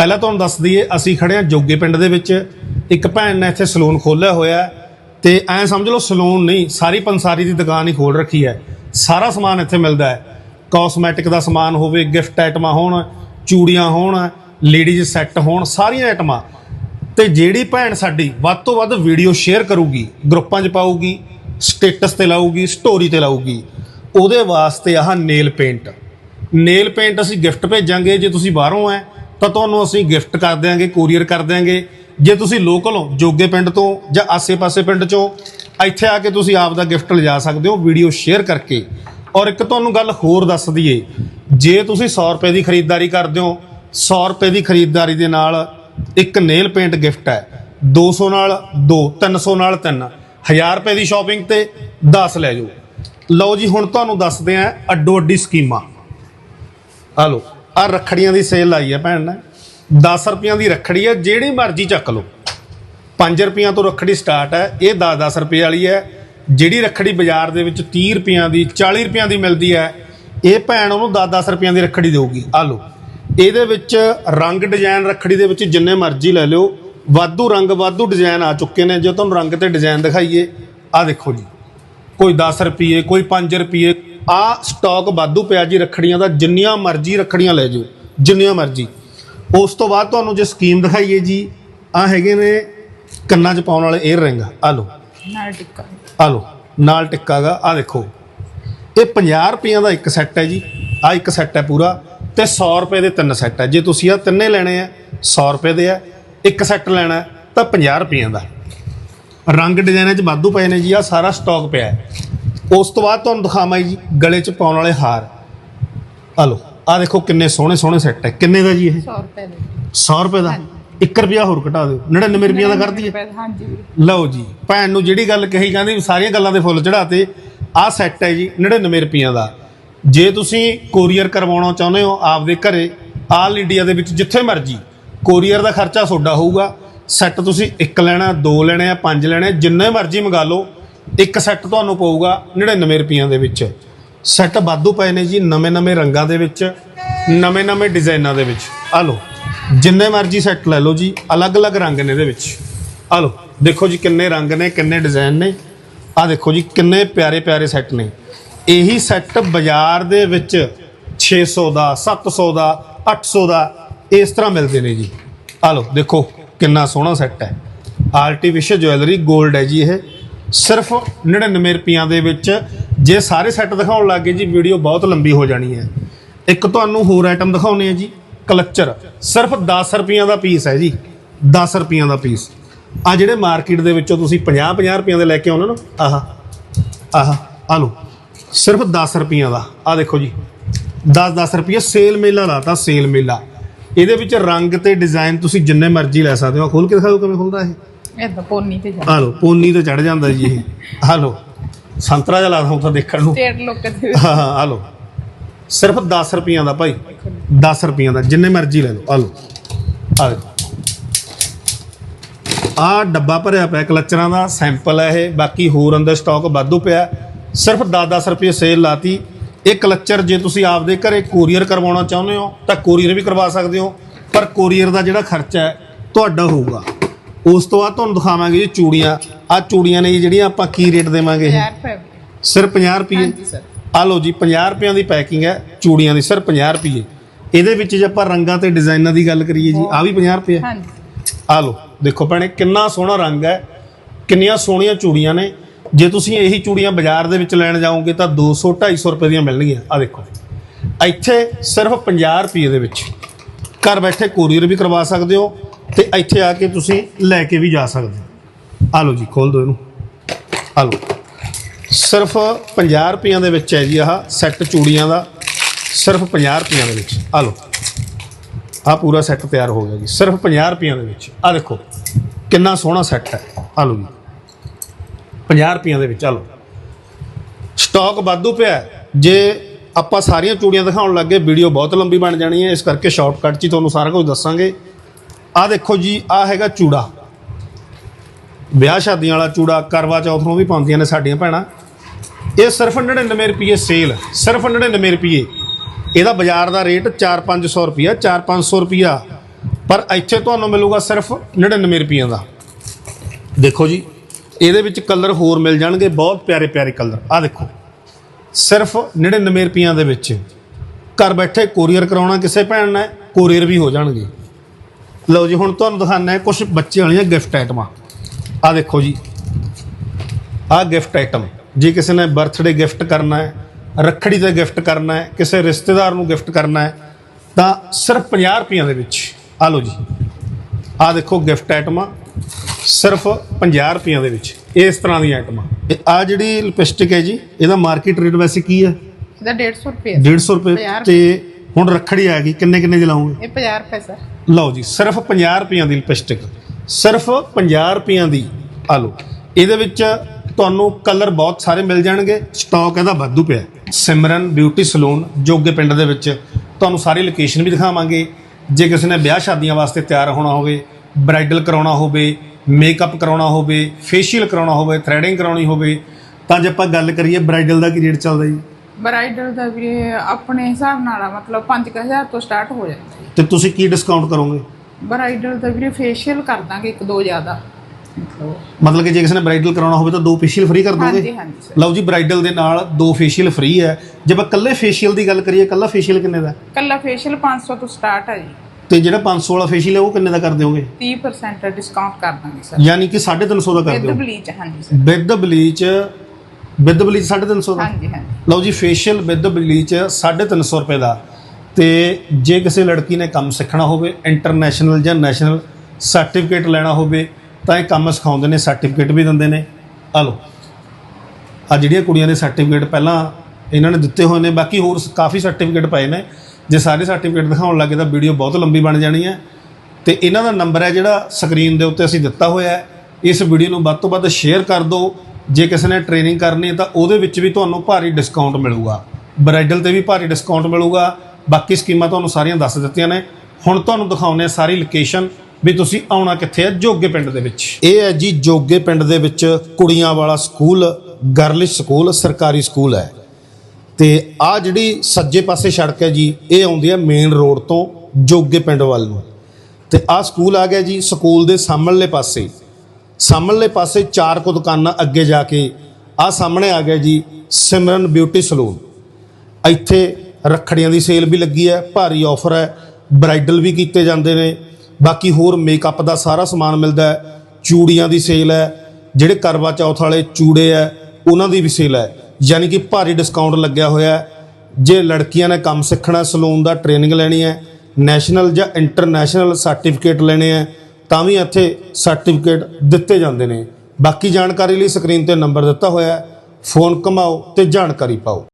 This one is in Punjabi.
ਪਹਿਲਾਂ ਤੁਹਾਨੂੰ ਦੱਸ ਦਈਏ, ਅਸੀਂ ਖੜੇ ਹਾਂ ਜੋਗੇ ਪਿੰਡ ਦੇ ਵਿੱਚ। ਇੱਕ ਭੈਣ ਨੇ ਇੱਥੇ ਸਲੂਨ ਖੋਲ੍ਹਿਆ ਹੋਇਆ ਹੈ ਤੇ ਐਂ ਸਮਝ ਲਓ ਸਲੂਨ ਨਹੀਂ, ਸਾਰੀ ਪੰਸਾਰੀ ਦੀ ਦੁਕਾਨ ਹੀ ਖੋਲ ਰੱਖੀ ਹੈ। ਸਾਰਾ ਸਮਾਨ ਇੱਥੇ ਮਿਲਦਾ ਹੈ। ਕਾਸਮੈਟਿਕ ਦਾ ਸਮਾਨ ਹੋਵੇ, ਗਿਫਟ ਆਈਟਮਾਂ ਹੋਣ, ਚੂੜੀਆਂ ਹੋਣ, ਲੇਡੀਜ਼ ਸੈੱਟ ਹੋਣ, ਸਾਰੀਆਂ ਆਈਟਮਾਂ। ਤੇ ਜਿਹੜੀ ਭੈਣ ਸਾਡੀ ਵੱਧ ਤੋਂ ਵੱਧ ਵੀਡੀਓ ਸ਼ੇਅਰ ਕਰੂਗੀ, ਗਰੁੱਪਾਂ 'ਚ ਪਾਊਗੀ, ਸਟੇਟਸ ਤੇ ਲਾਊਗੀ, ਸਟੋਰੀ ਤੇ ਲਾਊਗੀ, ਉਹਦੇ ਵਾਸਤੇ ਆਹ ਨੇਲ ਪੇਂਟ। ਨੇਲ ਪੇਂਟ ਅਸੀਂ ਗਿਫਟ ਭੇਜਾਂਗੇ, ਜੇ ਤੁਸੀਂ ਬਾਹਰੋਂ ਹੈ ਤਾਂ ਤੁਹਾਨੂੰ ਅਸੀਂ ਗਿਫਟ ਕਰ ਦਿਆਂਗੇ ਕੋਰੀਅਰ ਕਰ ਦਿਆਂਗੇ। ਜੇ ਤੁਸੀਂ ਲੋਕਲ ਹੋ, ਜੋਗੇ ਪਿੰਡ ਤੋਂ ਜਾਂ ਆਸੇ-ਪਾਸੇ ਪਿੰਡ ਚੋਂ, ਇੱਥੇ ਆ ਕੇ ਤੁਸੀਂ ਆਪ ਦਾ ਗਿਫਟ ਲਿਜਾ ਸਕਦੇ ਹੋ ਵੀਡੀਓ ਸ਼ੇਅਰ ਕਰਕੇ। ਔਰ ਇੱਕ ਤੁਹਾਨੂੰ ਗੱਲ ਹੋਰ ਦੱਸ ਦਈਏ, ਜੇ ਤੁਸੀਂ 100 ਰੁਪਏ ਦੀ ਖਰੀਦਦਾਰੀ ਕਰਦੇ ਹੋ 100 ਰੁਪਏ ਦੀ ਖਰੀਦਦਾਰੀ ਦੇ ਨਾਲ ਇੱਕ ਨੇਲ ਪੇਂਟ ਗਿਫਟ ਹੈ। 200 ਨਾਲ 2 300 ਨਾਲ 3 1000 ਰੁਪਏ ਦੀ ਸ਼ਾਪਿੰਗ ਤੇ 10 ਲੈ ਜਾਓ। ਲਓ ਜੀ, ਹੁਣ ਤੁਹਾਨੂੰ ਦੱਸਦੇ ਆਂ ਅੱਡੋ ਅੱਡੀ ਸਕੀਮਾਂ। ਆ ਲਓ। ਆ ਰੱਖੜੀਆਂ ਦੀ ਸੇਲ ਲਾਈ ਹੈ ਭੈਣ ਨੇ। 10 ਰੁਪਈਆਂ ਦੀ ਰੱਖੜੀ ਹੈ ਜਿਹੜੀ ਮਰਜ਼ੀ ਚੱਕ ਲਓ। 5 ਰੁਪਈਆਂ ਤੋਂ ਰੱਖੜੀ ਸਟਾਰਟ ਹੈ ਇਹ 10-10 ਰੁਪਏ ਵਾਲੀ ਹੈ ਜਿਹੜੀ ਰੱਖੜੀ ਬਾਜ਼ਾਰ ਦੇ ਵਿੱਚ 30 ਰੁਪਈਆਂ ਦੀ 40 ਰੁਪਈਆਂ ਦੀ ਮਿਲਦੀ ਹੈ ਇਹ ਭੈਣ ਉਹਨੂੰ 10-10 ਰੁਪਈਆਂ ਦੀ ਰੱਖੜੀ ਦੇਊਗੀ। ਆ ਲਓ। ਇਹਦੇ ਵਿੱਚ ਰੰਗ ਡਿਜ਼ਾਈਨ ਰੱਖੜੀ ਦੇ ਵਿੱਚ ਜਿੰਨੇ ਮਰਜ਼ੀ ਲੈ ਲਿਓ। ਵਾਧੂ ਰੰਗ, ਵਾਧੂ ਡਿਜ਼ਾਈਨ ਆ ਚੁੱਕੇ ਨੇ। ਜੇ ਤੁਹਾਨੂੰ ਰੰਗ ਤੇ ਡਿਜ਼ਾਈਨ ਦਿਖਾਈਏ, ਆ ਦੇਖੋ ਜੀ। ਕੋਈ 10 ਰੁਪਏ ਕੋਈ 5 ਰੁਪਏ ਆ ਸਟਾਕ ਵਾਧੂ ਪਿਆ ਜੀ ਰੱਖੜੀਆਂ ਦਾ ਜਿੰਨੀਆਂ ਮਰਜ਼ੀ ਰੱਖੜੀਆਂ ਲੈ ਜਾਓ ਜਿੰਨੀਆਂ ਮਰਜ਼ੀ। ਉਸ ਤੋਂ ਬਾਅਦ ਤੁਹਾਨੂੰ ਜੇ ਸਕੀਮ ਦਿਖਾਈਏ ਜੀ ਆ ਹੈਗੇ ਨੇ ਕੰਨਾਂ 'ਚ ਪਾਉਣ ਵਾਲੇ 에ਅਰ ਰਿੰਗ ਆ ਲਓ। ਨਾਲ ਟਿੱਕਾ। ਆ ਲਓ ਨਾਲ ਟਿੱਕਾ ਗਾ ਆ ਦੇਖੋ। ਇਹ 50 ਰੁਪਈਆਂ ਦਾ ਇੱਕ ਸੈੱਟ ਹੈ ਜੀ ਆ ਇੱਕ ਸੈੱਟ ਹੈ ਪੂਰਾ ਤੇ 100 ਰੁਪਏ ਦੇ ਤਿੰਨ ਸੈੱਟ ਹੈ। ਜੇ ਤੁਸੀਂ ਆ ਤਿੰਨੇ ਲੈਣੇ ਆ 100 ਰੁਪਏ ਦੇ ਆ ਇੱਕ ਸੈੱਟ ਲੈਣਾ ਤਾਂ 50 ਰੁਪਈਆਂ ਦਾ। ਰੰਗ ਡਿਜ਼ਾਈਨਾਂ 'ਚ ਵਾਧੂ ਪਏ ਨੇ ਜੀ ਆ ਸਾਰਾ ਸਟਾਕ ਪਿਆ ਹੈ। ਉਸ ਤੋਂ ਬਾਅਦ ਤੁਹਾਨੂੰ ਦਿਖਾਵਾਂ ਜੀ ਗਲੇ 'ਚ ਪਾਉਣ ਵਾਲੇ ਹਾਰ। ਆ ਲਓ ਆ ਦੇਖੋ ਕਿੰਨੇ ਸੋਹਣੇ ਸੋਹਣੇ ਸੈੱਟ ਹੈ। ਕਿੰਨੇ ਦਾ ਜੀ ਇਹ? 100 ਰੁਪਏ ਦੇ। 100 ਰੁਪਏ ਦਾ? 1 ਰੁਪਿਆ ਹੋਰ ਘਟਾ ਦਿਓ। 99 ਰੁਪਈਆ ਦਾ ਕਰ ਦਈਏ ਹਾਂਜੀ। ਲਓ ਜੀ ਭੈਣ ਨੂੰ ਜਿਹੜੀ ਗੱਲ ਕਹੀ ਕਹਿੰਦੀ ਸਾਰੀਆਂ ਗੱਲਾਂ ਦੇ ਫੁੱਲ ਚੜਾਤੇ ਆਹ ਸੈੱਟ ਹੈ ਜੀ 99 ਰੁਪਈਆਂ ਦਾ। ਜੇ ਤੁਸੀਂ ਕੋਰੀਅਰ ਕਰਵਾਉਣਾ ਚਾਹੁੰਦੇ ਹੋ ਆਪਦੇ ਘਰੇ ਆਲ ਇੰਡੀਆ ਦੇ ਵਿੱਚ ਜਿੱਥੇ ਮਰਜ਼ੀ ਕੋਰੀਅਰ ਦਾ ਖਰਚਾ ਤੁਹਾਡਾ ਹੋਊਗਾ। ਸੈੱਟ ਤੁਸੀਂ ਇੱਕ ਲੈਣਾ ਦੋ ਲੈਣੇ ਆ ਪੰਜ ਲੈਣੇ ਆ, ਜਿੰਨੇ ਮਰਜ਼ੀ ਮੰਗਾ ਲਓ। ਇੱਕ ਸੈੱਟ ਤੁਹਾਨੂੰ ਪਊਗਾ 99 ਰੁਪਈਆਂ ਦੇ ਵਿੱਚ। ਸੈੱਟ ਵਾਧੂ ਪਏ ਨੇ ਜੀ ਨਵੇਂ-ਨਵੇਂ ਰੰਗਾਂ ਦੇ ਵਿੱਚ ਨਵੇਂ-ਨਵੇਂ ਡਿਜ਼ਾਈਨਾਂ ਦੇ ਵਿੱਚ। ਆ ਲਓ, ਜਿੰਨੇ ਮਰਜ਼ੀ ਸੈੱਟ ਲੈ ਲਓ ਜੀ ਅਲੱਗ-ਅਲੱਗ ਰੰਗ ਨੇ ਇਹਦੇ ਵਿੱਚ। ਆ ਲਓ, ਦੇਖੋ ਜੀ ਕਿੰਨੇ ਰੰਗ ਨੇ, ਕਿੰਨੇ ਡਿਜ਼ਾਈਨ ਨੇ। ਆ ਦੇਖੋ ਜੀ ਕਿੰਨੇ ਪਿਆਰੇ ਪਿਆਰੇ ਸੈੱਟ ਨੇ। ਇਹੀ ਸੈੱਟ ਬਾਜ਼ਾਰ ਦੇ ਵਿੱਚ 600 ਦਾ 700 ਦਾ 800 ਦਾ, ਇਸ ਤਰ੍ਹਾਂ ਮਿਲਦੇ ਨੇ ਜੀ। ਆ ਲਓ, ਦੇਖੋ ਕਿੰਨਾ ਸੋਹਣਾ ਸੈੱਟ ਹੈ। ਆਰਟੀਫੀਸ਼ੀਅਲ ਜੁਐਲਰੀ 골ਡ ਹੈ ਜੀ ਇਹ। ਸਿਰਫ 99 ਰੁਪਈਆਂ ਦੇ ਵਿੱਚ ਜੇ ਸਾਰੇ ਸੈੱਟ ਦਿਖਾਉਣ ਲੱਗੇ ਜੀ, ਵੀਡੀਓ ਬਹੁਤ ਲੰਬੀ ਹੋ ਜਾਣੀ ਹੈ। ਇੱਕ ਤੁਹਾਨੂੰ ਹੋਰ ਆਈਟਮ ਦਿਖਾਉਣੇ ਆ ਜੀ, ਕਲਚਰ। ਸਿਰਫ 10 ਰੁਪਈਆਂ ਦਾ ਪੀਸ ਹੈ ਜੀ 10 ਰੁਪਈਆਂ ਦਾ ਪੀਸ ਆ ਜਿਹੜੇ ਮਾਰਕੀਟ ਦੇ ਵਿੱਚੋਂ ਤੁਸੀਂ 50 50 ਰੁਪਈਆਂ ਦੇ ਲੈ ਕੇ ਆਉਣਾ ਨਾ, ਆਹ ਆਹ ਆ ਲਓ। ਸਿਰਫ 10 ਰੁਪਈਆਂ ਦਾ ਆ ਦੇਖੋ ਜੀ। 10 10 ਰੁਪਏ ਸੇਲ ਮੇਲਾ ਲਾਤਾ, ਸੇਲ ਮੇਲਾ। ਇਹਦੇ ਵਿੱਚ ਰੰਗ ਤੇ ਡਿਜ਼ਾਈਨ ਤੁਸੀਂ ਜਿੰਨੇ ਮਰਜ਼ੀ ਲੈ ਸਕਦੇ ਹੋ। ਖੋਲ ਕੇ ਦਿਖਾਓ ਕਿਵੇਂ ਖੁੱਲਦਾ ਇਹ। ਏਦਾਂ ਪੋਨੀ ਤੇ ਜਾ ਆ ਲਓ ਪੋਨੀ ਤੇ ਚੜ ਜਾਂਦਾ ਜੀ ਇਹ। ਆ ਸੰਤਰਾ ਜਿਹਾ ਲੱਗਦਾ ਹੁੰਦਾ ਦੇਖਣ ਨੂੰ। ਸਟੇਟ ਲੋਕ ਦੇ ਹਾਂ ਹਾਂ ਆ ਸਿਰਫ 10 ਰੁਪਈਆਂ ਦਾ ਭਾਈ। 10 ਰੁਪਈਆਂ ਦਾ ਜਿੰਨੇ ਮਰਜ਼ੀ ਲੈ ਲਓ। ਆ ਦੇਖੋ। ਆ ਡੱਬਾ ਭਰਿਆ ਪਿਆ ਕਲਚਰਾਂ ਦਾ ਸੈਂਪਲ ਹੈ ਇਹ। ਬਾਕੀ ਹੋਰ ਅੰਦਰ ਸਟਾਕ ਵਾਧੂ ਪਿਆ। ਸਿਰਫ 10-10 ਰੁਪਏ ਸੇਲ ਲਾਤੀ। ਇਹ ਕਲਚਰ ਜੇ ਤੁਸੀਂ ਆਪਦੇ ਘਰੇ ਕੋਰੀਅਰ ਕਰਵਾਉਣਾ ਚਾਹੁੰਦੇ ਹੋ ਤਾਂ ਕੋਰੀਅਰ ਵੀ ਕਰਵਾ ਸਕਦੇ ਹੋ। ਪਰ ਕੋਰੀਅਰ ਦਾ ਜਿਹੜਾ ਖਰਚਾ ਹੈ ਤੁਹਾਡਾ ਹੋਊਗਾ। ਉਸ ਤੋਂ ਬਾਅਦ ਤੁਹਾਨੂੰ ਦਿਖਾਵਾਂਗੇ ਜੀ ਚੂੜੀਆਂ। ਆ ਚੂੜੀਆਂ ਨੇ ਜੀ ਜਿਹੜੀਆਂ ਆਪਾਂ ਕੀ ਰੇਟ ਦੇਵਾਂਗੇ ਇਹ? 50 ਰੁਪਏ। ਸਿਰਫ 50 ਰੁਪਏ? ਹਾਂਜੀ ਸਰ। ਆ ਲਓ ਜੀ 50 ਰੁਪਿਆਂ ਦੀ ਪੈਕਿੰਗ ਹੈ ਚੂੜੀਆਂ ਦੀ ਸਿਰਫ 50 ਰੁਪਏ। ਇਹਦੇ ਵਿੱਚ ਜੇ ਆਪਾਂ ਰੰਗਾਂ ਤੇ ਡਿਜ਼ਾਈਨਾਂ ਦੀ ਗੱਲ ਕਰੀਏ ਜੀ ਆ ਵੀ 50 ਰੁਪਏ? ਹੈ ਹਾਂਜੀ। ਆ ਲਓ ਦੇਖੋ ਭੈਣੇ ਕਿੰਨਾ ਸੋਹਣਾ ਰੰਗ ਹੈ ਕਿੰਨੀਆਂ ਸੋਹਣੀਆਂ ਚੂੜੀਆਂ ਨੇ। ਜੇ ਤੁਸੀਂ ਇਹੀ ਚੂੜੀਆਂ ਬਾਜ਼ਾਰ ਦੇ ਵਿੱਚ ਲੈਣ ਜਾਓਗੇ ਤਾਂ 200 250 ਰੁਪਏ ਦੀਆਂ ਮਿਲਣਗੀਆਂ। ਆ ਦੇਖੋ ਇੱਥੇ ਸਿਰਫ 50 ਰੁਪਏ ਦੇ ਵਿੱਚ ਘਰ ਬੈਠੇ ਕੋਰੀਅਰ ਵੀ ਕਰਵਾ ਸਕਦੇ ਹੋ ਤੇ ਇੱਥੇ ਆ ਕੇ ਤੁਸੀਂ ਲੈ ਕੇ ਵੀ ਜਾ ਸਕਦੇ ਹੋ। ਆ ਲਓ ਜੀ, ਖੋਲ ਦਿਓ ਇਹਨੂੰ। ਆ ਲਓ। ਸਿਰਫ 50 ਰੁਪਈਆਂ ਦੇ ਵਿੱਚ ਹੈ ਜੀ ਆਹ ਸੈੱਟ ਚੂੜੀਆਂ ਦਾ। ਸਿਰਫ 50 ਰੁਪਈਆਂ ਦੇ ਵਿੱਚ। ਆ ਲਓ। ਆ ਪੂਰਾ ਸੈੱਟ ਤਿਆਰ ਹੋ ਗਿਆ ਜੀ। ਸਿਰਫ 50 ਰੁਪਈਆਂ ਦੇ ਵਿੱਚ। ਆ ਦੇਖੋ, ਕਿੰਨਾ ਸੋਹਣਾ ਸੈੱਟ ਹੈ। ਆ ਲਓ ਜੀ। 50 ਰੁਪਈਆਂ ਦੇ ਵਿੱਚ, ਆ ਲਓ। ਸਟਾਕ ਵਾਧੂ ਪਿਆ ਜੇ ਆਪਾਂ ਸਾਰੀਆਂ ਚੂੜੀਆਂ ਦਿਖਾਉਣ ਲੱਗੇ ਵੀਡੀਓ ਬਹੁਤ ਲੰਬੀ ਬਣ ਜਾਣੀ ਹੈ। ਇਸ ਕਰਕੇ ਸ਼ਾਰਟਕਟ 'ਚ ਹੀ ਤੁਹਾਨੂੰ ਸਾਰਾ ਕੁਝ ਦੱਸਾਂਗੇ। ਆ ਦੇਖੋ ਜੀ ਆ ਹੈਗਾ ਚੂੜਾ। ਵਿਆਹ ਸ਼ਾਦੀਆਂ ਵਾਲਾ ਚੂੜਾ, ਕਰਵਾ ਚੌਥ ਨੂੰ ਵੀ ਪਾਉਂਦੀਆਂ ਨੇ ਸਾਡੀਆਂ ਭੈਣਾਂ। ਇਹ ਸਿਰਫ 99 ਰੁਪਏ ਸੇਲ ਸਿਰਫ 99 ਰੁਪਏ। ਇਹਦਾ ਬਾਜ਼ਾਰ ਦਾ ਰੇਟ 4-500 ਰੁਪਿਆ 4-500 ਰੁਪਿਆ ਪਰ ਇੱਥੇ ਤੁਹਾਨੂੰ ਮਿਲੂਗਾ ਸਿਰਫ 99 ਰੁਪਈਆਂ ਦਾ। ਦੇਖੋ ਜੀ, ਇਹਦੇ ਵਿੱਚ ਕਲਰ ਹੋਰ ਮਿਲ ਜਾਣਗੇ, ਬਹੁਤ ਪਿਆਰੇ ਪਿਆਰੇ ਕਲਰ। ਆ ਦੇਖੋ, ਸਿਰਫ 99 ਰੁਪਈਆਂ ਦੇ ਵਿੱਚ। ਘਰ ਬੈਠੇ ਕੋਰੀਅਰ ਕਰਾਉਣਾ ਕਿਸੇ ਭੈਣ ਨੇ ਕੋਰੀਅਰ ਵੀ ਹੋ ਜਾਣਗੇ। ਲਓ ਜੀ ਹੁਣ ਤੁਹਾਨੂੰ ਦਿਖਾਣਾ ਹੈ ਕੁਝ ਬੱਚੇ ਵਾਲੀਆਂ ਗਿਫਟ ਆਈਟਮਾਂ ਆ। ਦੇਖੋ ਜੀ ਆ ਗਿਫਟ ਆਈਟਮ ਜੇ ਕਿਸੇ ਨੇ ਬਰਥਡੇ ਗਿਫਟ ਕਰਨਾ ਹੈ ਰੱਖੜੀ ਤੇ ਗਿਫਟ ਕਰਨਾ ਹੈ ਕਿਸੇ ਰਿਸ਼ਤੇਦਾਰ ਨੂੰ ਗਿਫਟ ਕਰਨਾ ਹੈ ਤਾਂ ਸਿਰਫ 50 ਰੁਪਈਆਂ ਦੇ ਵਿੱਚ। ਆ ਲਓ ਜੀ ਆ ਦੇਖੋ ਗਿਫਟ ਆਈਟਮਾਂ ਸਿਰਫ 50 ਰੁਪਈਆਂ ਦੇ ਵਿੱਚ ਇਸ ਤਰ੍ਹਾਂ ਦੀਆਂ ਆਈਟਮਾਂ ਆ। ਜਿਹੜੀ ਲਿਪਸਟਿਕ ਹੈ ਜੀ ਇਹਦਾ ਮਾਰਕੀਟ ਰੇਟ ਵੈਸੇ ਕੀ ਹੈ? ਇਹਦਾ 150 ਰੁਪਏ। 150 ਰੁਪਏ ਤੇ ਹੁਣ ਰੱਖੜੀ ਆ ਗਈ ਕਿੰਨੇ ਕਿੰਨੇ ਦੀ ਲਾਉਂਗੇ? ਇਹ 50 ਰੁਪਏ ਸਰ। ਲਓ ਜੀ ਸਿਰਫ 50 ਰੁਪਈਆਂ ਦੀ ਲਿਪਸਟਿਕ ਸਿਰਫ 50 ਰੁਪਈਆਂ ਦੀ ਆ ਲਓ ਇਹਦੇ ਵਿੱਚ ਤੁਹਾਨੂੰ ਕਲਰ ਬਹੁਤ ਸਾਰੇ ਮਿਲ ਜਾਣਗੇ ਸਟਾਕ ਇਹਦਾ ਵਾਧੂ ਪਿਆ। ਸਿਮਰਨ ਬਿਊਟੀ ਸਲੂਨ ਜੋਗੇ ਪਿੰਡ ਦੇ ਵਿੱਚ ਤੁਹਾਨੂੰ ਸਾਰੀ ਲੋਕੇਸ਼ਨ ਵੀ ਦਿਖਾਵਾਂਗੇ। ਜੇ ਕਿਸੇ ਨੇ ਵਿਆਹ ਸ਼ਾਦੀਆਂ ਵਾਸਤੇ ਤਿਆਰ ਹੋਣਾ ਹੋਵੇ ਬ੍ਰਾਈਡਲ ਕਰਾਉਣਾ ਹੋਵੇ ਮੇਕਅਪ ਕਰਾਉਣਾ ਹੋਵੇ ਫੇਸ਼ੀਅਲ ਕਰਾਉਣਾ ਹੋਵੇ ਥ੍ਰੈਡਿੰਗ ਕਰਾਉਣੀ ਹੋਵੇ ਤਾਂ ਜੇ ਆਪਾਂ ਗੱਲ ਕਰੀਏ ਬ੍ਰਾਈਡਲ ਦਾ ਕੀ ਰੇਟ ਚੱਲਦਾ ਜੀ? ਬਰਾਈਡਲ ਦਾ ਵੀ ਆਪਣੇ ਹਿਸਾਬ ਨਾਲ ਆ ਮਤਲਬ 5000 ਤੋਂ ਸਟਾਰਟ ਹੋ ਜਾਂਦਾ ਤੇ ਤੁਸੀਂ ਕੀ ਡਿਸਕਾਊਂਟ ਕਰੋਗੇ? ਬਰਾਈਡਲ ਦਾ ਵੀ ਫੇਸ਼ੀਅਲ ਕਰ ਦਾਂਗੇ ਇੱਕ ਦੋ ਜ਼ਿਆਦਾ। ਮਤਲਬ ਕਿ ਜੇ ਕਿਸੇ ਨੇ ਬ੍ਰਾਈਡਲ ਕਰਾਉਣਾ ਹੋਵੇ ਤਾਂ ਦੋ ਫੇਸ਼ੀਅਲ ਫ੍ਰੀ ਕਰ ਦੋਗੇ? ਹਾਂਜੀ ਹਾਂਜੀ ਲਓ ਜੀ ਬ੍ਰਾਈਡਲ ਦੇ ਨਾਲ ਦੋ ਫੇਸ਼ੀਅਲ ਫ੍ਰੀ ਹੈ। ਜੇ ਆਪਾਂ ਕੱਲੇ ਫੇਸ਼ੀਅਲ ਦੀ ਗੱਲ ਕਰੀਏ ਕੱਲਾ ਫੇਸ਼ੀਅਲ ਕਿੰਨੇ ਦਾ? ਕੱਲਾ ਫੇਸ਼ੀਅਲ 500 ਤੋਂ ਸਟਾਰਟ ਹੈ ਜੀ। ਤੇ ਜਿਹੜਾ 500 ਵਾਲਾ ਫੇਸ਼ੀਅਲ ਹੈ ਉਹ ਕਿੰਨੇ ਦਾ ਕਰ ਦਿਓਗੇ? 30% ਡਿਸਕਾਊਂਟ ਕਰ ਦਾਂਗੇ ਸਰ ਯਾਨੀ ਕਿ 350 ਦਾ ਕਰ ਵਿਦ ਦਿਓ। ਬਲੀਚ ਹਾਂਜੀ sir with bleach with bleach 350 ਦਾ? ਹਾਂਜੀ ਹਾਂਜੀ। ਲਓ ਜੀ ਫੇਸ਼ੀਅਲ ਵਿਦ ਬਲੀਚ 350 ਰੁਪਏ ਦਾ। ਤੇ ਜੇ ਕਿਸੇ ਲੜਕੀ ਨੇ ਕੰਮ ਸਿੱਖਣਾ ਹੋਵੇ ਇੰਟਰਨੈਸ਼ਨਲ ਜਾਂ ਨੈਸ਼ਨਲ ਸਰਟੀਫਿਕੇਟ ਲੈਣਾ ਹੋਵੇ ਤਾਂ ਇਹ ਕੰਮ ਸਿਖਾਉਂਦੇ ਨੇ ਸਰਟੀਫਿਕੇਟ ਵੀ ਦਿੰਦੇ ਨੇ। ਆ ਲਓ। ਆ ਜਿਹੜੀਆਂ ਕੁੜੀਆਂ ਦੇ ਸਰਟੀਫਿਕੇਟ ਪਹਿਲਾਂ ਇਹਨਾਂ ਨੇ ਦਿੱਤੇ ਹੋਏ ਨੇ ਬਾਕੀ ਹੋਰ ਕਾਫੀ ਸਰਟੀਫਿਕੇਟ ਪਏ ਨੇ। ਜੇ ਸਾਰੇ ਸਰਟੀਫਿਕੇਟ ਦਿਖਾਉਣ ਲੱਗੇ ਤਾਂ ਵੀਡੀਓ ਬਹੁਤ ਲੰਬੀ ਬਣ ਜਾਣੀ ਹੈ। ਤੇ ਇਹਨਾਂ ਦਾ ਨੰਬਰ ਹੈ ਜਿਹੜਾ ਸਕਰੀਨ ਦੇ ਉੱਤੇ ਅਸੀਂ ਦਿੱਤਾ ਹੋਇਆ ਹੈ। ਇਸ ਵੀਡੀਓ ਨੂੰ ਵੱਧ ਤੋਂ ਵੱਧ ਸ਼ੇਅਰ ਕਰ ਦਿਓ। ਜੇ ਕਿਸੇ ਨੇ ਟ੍ਰੇਨਿੰਗ ਕਰਨੀ ਹੈ ਤਾਂ ਉਹਦੇ ਵਿੱਚ ਵੀ ਤੁਹਾਨੂੰ ਭਾਰੀ ਡਿਸਕਾਊਂਟ ਮਿਲੂਗਾ। ਬ੍ਰਾਈਡਲ ਤੇ ਵੀ ਭਾਰੀ ਡਿਸਕਾਊਂਟ ਮਿਲੂਗਾ। ਬਾਕੀ ਸਕੀਮਾਂ ਤੁਹਾਨੂੰ ਸਾਰੀਆਂ ਦੱਸ ਦਿੱਤੀਆਂ ਨੇ। ਹੁਣ ਤੁਹਾਨੂੰ ਦਿਖਾਉਂਦੇ ਆ ਸਾਰੀ ਲੋਕੇਸ਼ਨ ਵੀ ਤੁਸੀਂ ਆਉਣਾ ਕਿੱਥੇ ਹੈ ਜੋਗੇ ਪਿੰਡ ਦੇ ਵਿੱਚ। ਇਹ ਹੈ ਜੀ ਜੋਗੇ ਪਿੰਡ ਦੇ ਵਿੱਚ ਕੁੜੀਆਂ ਵਾਲਾ ਸਕੂਲ ਗਰਲਿਸ਼ ਸਕੂਲ, ਸਰਕਾਰੀ ਸਕੂਲ ਹੈ। ਤੇ ਆ ਜਿਹੜੀ ਸੱਜੇ ਪਾਸੇ ਸੜਕ ਹੈ ਜੀ, ਇਹ ਆਉਂਦੀ ਹੈ ਮੇਨ ਰੋਡ ਤੋਂ ਜੋਗੇ ਪਿੰਡ ਵੱਲ ਨੂੰ। ਤੇ ਆ ਸਕੂਲ ਆ ਗਿਆ ਜੀ ਸਕੂਲ ਦੇ ਸਾਹਮਣੇ ਪਾਸੇ। ਸਾਹਮਣੇ ਪਾਸੇ ਚਾਰ ਕੁ ਦੁਕਾਨਾਂ ਅੱਗੇ ਜਾ ਕੇ ਆ ਸਾਹਮਣੇ ਆ ਗਿਆ ਜੀ, ਸਿਮਰਨ ਬਿਊਟੀ ਸਲੂਨ। ਇੱਥੇ ਰੱਖੜੀਆਂ ਦੀ ਸੇਲ ਵੀ ਲੱਗੀ ਹੈ, ਭਾਰੀ ਆਫਰ ਹੈ, ਬ੍ਰਾਈਡਲ ਵੀ ਕੀਤੇ ਜਾਂਦੇ ਨੇ। ਬਾਕੀ ਹੋਰ ਮੇਕਅਪ ਦਾ ਸਾਰਾ ਸਮਾਨ ਮਿਲਦਾ ਹੈ, ਚੂੜੀਆਂ ਦੀ ਸੇਲ ਹੈ, ਜਿਹੜੇ ਕਰਵਾ ਚੌਥ ਵਾਲੇ ਚੂੜੇ ਹੈ, ਉਹਨਾਂ ਦੀ ਵੀ ਸੇਲ ਹੈ। ਯਾਨੀ ਕਿ ਭਾਰੀ ਡਿਸਕਾਊਂਟ ਲੱਗਿਆ ਹੋਇਆ ਹੈ। ਜੇ ਲੜਕੀਆਂ ਨੇ ਕੰਮ ਸਿੱਖਣਾ, ਸਲੂਨ ਦਾ ਟ੍ਰੇਨਿੰਗ ਲੈਣੀ ਹੈ ਨੈਸ਼ਨਲ ਜਾਂ ਇੰਟਰਨੈਸ਼ਨਲ ਸਰਟੀਫਿਕੇਟ ਲੈਣੇ ਹੈ ਤਾਂ ਵੀ ਇੱਥੇ ਸਰਟੀਫਿਕੇਟ ਦਿੱਤੇ ਜਾਂਦੇ ਨੇ। ਬਾਕੀ ਜਾਣਕਾਰੀ ਲਈ ਸਕਰੀਨ ਤੇ ਨੰਬਰ ਦਿੱਤਾ ਹੋਇਆ ਹੈ। ਫੋਨ ਘਮਾਓ ਤੇ ਜਾਣਕਾਰੀ ਪਾਓ।